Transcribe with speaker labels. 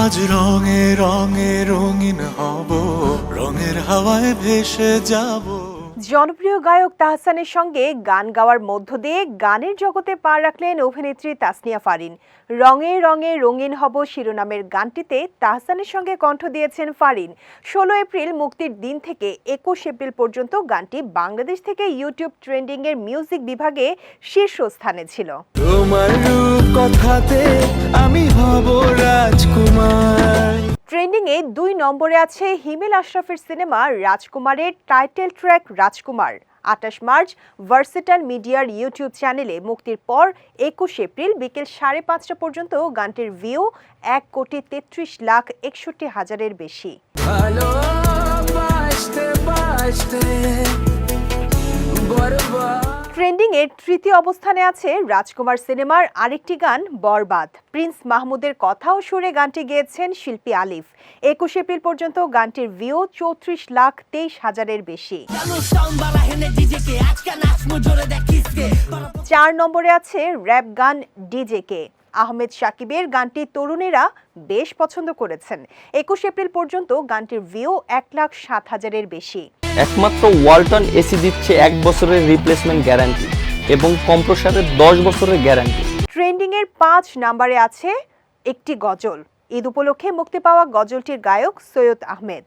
Speaker 1: আজ রঙে রঙে রঙিন হব রঙের হাওয়ায় ভেসে যাব।
Speaker 2: জনপ্রিয় গায়ক তাহসানের সঙ্গে গান গাওয়ার মধ্য দিয়ে গানের জগতে পা রাখলেন অভিনেত্রী তাসনিয়া ফারিন। রঙে রঙে রঙিন হব শিরোনামের গানটিতে তাহসানের সঙ্গে কণ্ঠ দিয়েছেন ফারিন। ষোলো এপ্রিল মুক্তির দিন থেকে একুশ এপ্রিল পর্যন্ত গানটি বাংলাদেশ থেকে ইউটিউব ট্রেন্ডিং এর মিউজিক বিভাগে শীর্ষস্থানে ছিল।
Speaker 1: তোমার রূপ কথাতে আমি হব রাজকুমার।
Speaker 2: এ দুই নম্বরে আছে হিমেল আশরাফের সিনেমা রাজকুমারের টাইটেল ট্র্যাক রাজকুমার। আঠাশ মার্চ ভার্সিটাল মিডিয়ার ইউটিউব চ্যানেলে মুক্তির পর একুশ এপ্রিল বিকেল সাড়ে পাঁচটা পর্যন্ত গানটির ভিউ এক কোটি তেত্রিশ লাখ একষট্টি হাজারের বেশি।
Speaker 3: ভালোবাসতে
Speaker 2: ট্রেন্ডিং এর তৃতীয় অবস্থানে আছে রাজকুমার সিনেমার আরেকটি গান, বরবাদ। প্রিন্স মাহমুদের কথা ও সুরে গানটি গেয়েছেন শিল্পী আলিফ। একুশ এপ্রিল পর্যন্ত গানটির ভিউ চৌত্রিশ লাখ তেইশ হাজারের বেশি। চার নম্বরে আছে র্যাপ গান ডিজেকে। আহমেদ সাকিবের গানটি তরুণেরা বেশ পছন্দ করেছেন। একুশ এপ্রিল পর্যন্ত গানটির ভিউ এক লাখ সাত হাজারের বেশি।
Speaker 4: একমাত্র ওয়ালটন এসি দিচ্ছে এক বছরের রিপ্লেসমেন্ট গ্যারান্টি এবং কম্প্রসারের দশ বছরের গ্যারান্টি
Speaker 2: ট্রেন্ডিং এর পাঁচ নাম্বারে আছে একটি গজল। ঈদ উপলক্ষে মুক্তি পাওয়া গজলটির গায়ক সৈয়দ আহমেদ।